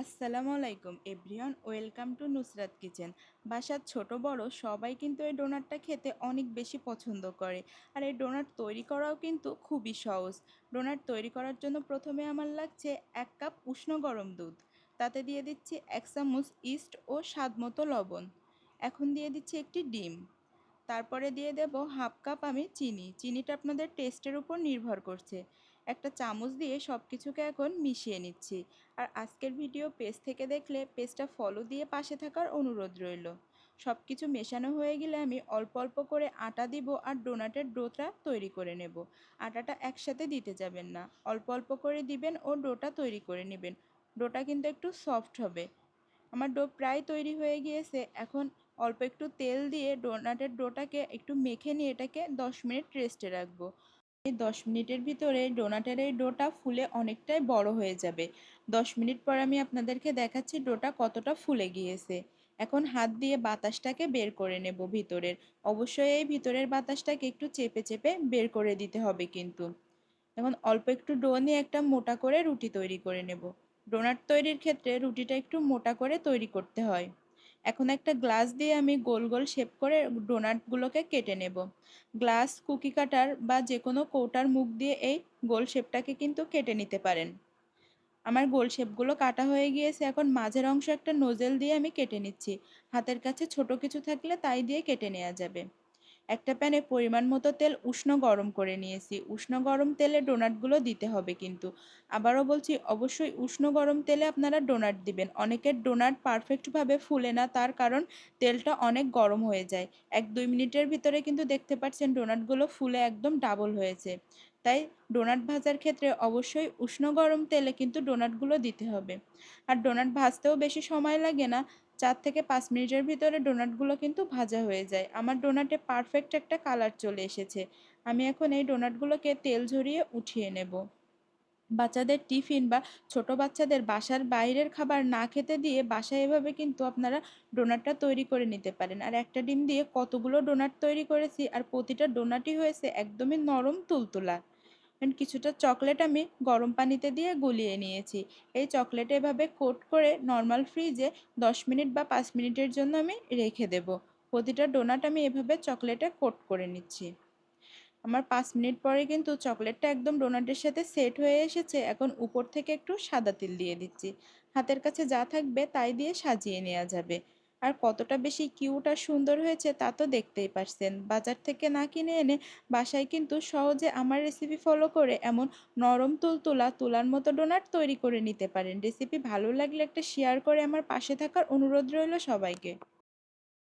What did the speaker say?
আসসালামু আলাইকুম, everyone, welcome to Nusrat kitchen. বাসার ছোট বড় সবাই কিন্তু এই ডোনাটটা খেতে অনেক বেশি পছন্দ করে। আর এই ডোনাট তৈরি করাও কিন্তু খুবই সহজ। ডোনাট তৈরি করার জন্য প্রথমে আমার লাগছে এক কাপ উষ্ণ গরম দুধ। তাতে দিয়ে দিচ্ছি এক চামচ ইস্ট ও স্বাদ মতো লবণ। এখন দিয়ে দিচ্ছি একটি ডিম। তারপরে দিয়ে দেব হাফ কাপ আমি চিনি। চিনিটা আপনাদের টেস্টের উপর নির্ভর করছে। একটা চামচ দিয়ে সব কিছুকে এখন মিশিয়ে নিচ্ছি। আর আজকের ভিডিও পেজ থেকে দেখলে পেজটা ফলো দিয়ে পাশে থাকার অনুরোধ রইল। সব কিছু মেশানো হয়ে গেলে আমি অল্প অল্প করে আটা দিব আর ডোনাটের ডোটা তৈরি করে নেব। আটাটা একসাথে দিতে যাবেন না। অল্প অল্প করে দিবেন ও ডোটা তৈরি করে নেবেন। ডোটা কিন্তু একটু সফট হবে। আমার ডো প্রায় তৈরি হয়ে গিয়েছে। এখন অল্প একটু তেল দিয়ে ডোনাটের ডোটাকে একটু মেখে নিয়ে এটাকে দশ মিনিট রেস্টে রাখব। এই দশ মিনিটের ভিতরে ডোনাটের এই ডোটা ফুলে অনেকটাই বড় হয়ে যাবে। দশ মিনিট পর আমি আপনাদেরকে দেখাচ্ছি ডোটা কতটা ফুলে গিয়েছে। এখন হাত দিয়ে বাতাসটাকে বের করে নেব ভিতরের। অবশ্যই এই ভিতরের বাতাসটাকে একটু চেপে চেপে বের করে দিতে হবে কিন্তু। এখন অল্প একটু ডো নিয়ে একটা মোটা করে রুটি তৈরি করে নেব। ডোনাট তৈরির ক্ষেত্রে রুটিটা একটু মোটা করে তৈরি করতে হয়। এখন একটা গ্লাস দিয়ে আমি গোল গোল শেপ করে ডোনাটগুলোকে কেটে নেব। গ্লাস, কুকি কাটার বা যে কোনো কৌটার মুখ দিয়ে এই গোল শেপটাকে কিন্তু কেটে নিতে পারেন। আমার গোল শেপগুলো কাটা হয়ে গিয়েছে, এখন মাঝের অংশ একটা নোজেল দিয়ে আমি কেটে নিচ্ছি। হাতের কাছে ছোট কিছু থাকলে তাই দিয়ে কেটে নেওয়া যাবে। একটা প্যানে পরিমাণ মতো তেল উষ্ণ গরম করে নিয়েছি। উষ্ণ গরম তেলে ডোনাটগুলো দিতে হবে কিন্তু। আবারও বলছি, অবশ্যই উষ্ণ গরম তেলে আপনারা ডোনাট দিবেন। অনেকের ডোনাট পারফেক্টভাবে ফুলে না, তার কারণ তেলটা অনেক গরম হয়ে যায়। এক দুই মিনিটের ভিতরে কিন্তু দেখতে পাচ্ছেন ডোনাটগুলো ফুলে একদম ডাবল হয়েছে। তাই ডোনাট ভাজার ক্ষেত্রে অবশ্যই উষ্ণ গরম তেলে কিন্তু ডোনাটগুলো দিতে হবে। আর ডোনাট ভাজতেও বেশি সময় লাগে না চার থেকে পাঁচ মিনিটের ভিতরে ডোনাটগুলো কিন্তু ভাজা হয়ে যায়। আমার ডোনাটে পারফেক্ট একটা কালার চলে এসেছে। আমি এখন এই ডোনাটগুলোকে তেল ঝরিয়ে উঠিয়ে নেব। বাচ্চাদের টিফিন বা ছোট বাচ্চাদের বাসার বাইরের খাবার না খেতে দিয়ে বাসায় এভাবে কিন্তু আপনারা ডোনাটটা তৈরি করে নিতে পারেন। আর একটা ডিম দিয়ে কতগুলো ডোনাট তৈরি করেছি আর প্রতিটা ডোনাটই হয়েছে একদমই নরম তুলতুলা। অ্যান্ড কিছুটা চকলেট আমি গরম পানিতে দিয়ে গুলিয়ে নিয়েছি। এই চকলেট এভাবে কোট করে নর্মাল ফ্রিজে দশ মিনিট বা পাঁচ মিনিটের জন্য আমি রেখে দেব। প্রতিটা ডোনাট আমি এভাবে চকলেটে কোট করে নিচ্ছি। আমার পাঁচ মিনিট পরে কিন্তু চকলেটটা একদম ডোনাটের সাথে সেট হয়ে এসেছে। এখন উপর থেকে একটু সাদা তিল দিয়ে দিচ্ছি। হাতের কাছে যা থাকবে তাই দিয়ে সাজিয়ে নেওয়া যাবে। আর কতটা বেশি কিউট আর সুন্দর হয়েছে তা তো দেখতেই পারছেন। বাজার থেকে না কিনে এনে বাসায় কিন্তু সহজে আমার রেসিপি ফলো করে এমন নরম তুলতুলা, তুলার মতো ডোনাট তৈরি করে নিতে পারেন। রেসিপি ভালো লাগলে একটা শেয়ার করে আমার পাশে থাকার অনুরোধ রইল সবাইকে।